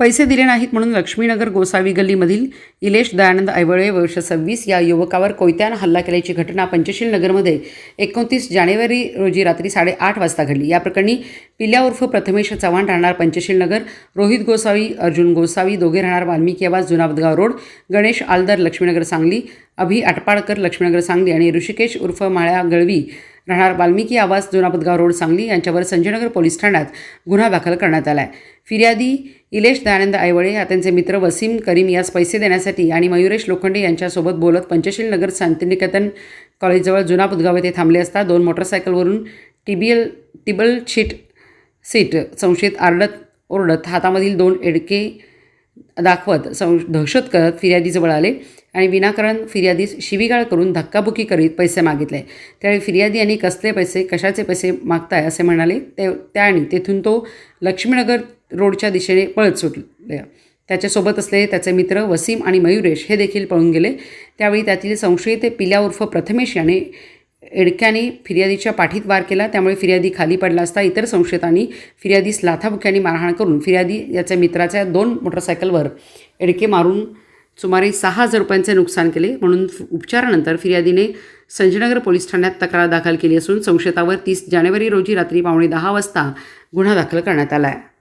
पैसे दिले नाहीत म्हणून लक्ष्मीनगर गोसावी गल्लीमधील इलेश दयानंद ऐवळे वर्ष सव्वीस या युवकावर कोयत्यानं हल्ला केल्याची घटना पंचशील नगरमध्ये एकोणतीस जानेवारी रोजी रात्री साडेआठ वाजता घडली. या प्रकरणी पिल्या उर्फ प्रथमेश चव्हाण राहणार पंचशील नगर रोहित गोसावी अर्जुन गोसावी दोघे राहणार वाल्मिकी आवाज जुनाबदगाव रोड गणेश आलदर लक्ष्मीनगर सांगली अभि आटपाडकर लक्ष्मीनगर सांगली आणि ऋषिकेश उर्फ माळ्या गळवी राहणार वाल्मिकी आवास जुनापदगाव रोड सांगली यांच्यावर संजयनगर पोलीस ठाण्यात गुन्हा दाखल करण्यात आला आहे फिर्यादी इलेश दयानंद आयवळे या त्यांचे मित्र वसीम करीम यास पैसे देण्यासाठी आणि मयुरेश लोखंडे यांच्यासोबत बोलत पंचशील नगर शांतिनिकेतन कॉलेजजवळ जुना पुदगाव येथे थांबले असता दोन मोटरसायकलवरून टिबियल टिबल शीट सीट संशयित आरडत ओरडत हातामधील दोन एडके दाखवत सं दहशत करत फिर्यादीजवळ आले. आणि विनाकारण फिर्यादीस शिवीगाळ करून धक्काबुक्की करीत पैसे मागितले. त्यावेळी फिर्यादी यांनी कसले पैसे कशाचे पैसे मागताय असे म्हणाले. ते त्याने तेथून तो लक्ष्मीनगर रोडच्या दिशेने पळत सुटले. त्याच्यासोबत असलेले त्याचे मित्र वसीम आणि मयुरेश हे देखील पळून गेले. त्यावेळी त्यातील संशयित पिल्या उर्फ प्रथमेश याने एडक्याने फिर्यादीच्या पाठीत वार केला. त्यामुळे फिर्यादी खाली पडला असता इतर संशयितांनी फिर्यादीस लाथाबुक्याने मारहाण करून फिर्यादी याच्या मित्राच्या दोन मोटरसायकलवर एडके मारून सुमारे सहा हजार रुपयांचे नुकसान केले. म्हणून उपचारानंतर फिर्यादीने संजयनगर पोलीस ठाण्यात तक्रार दाखल केली असून संशयितावर तीस जानेवारी रोजी रात्री पावणे दहा वाजता गुन्हा दाखल करण्यात आला आहे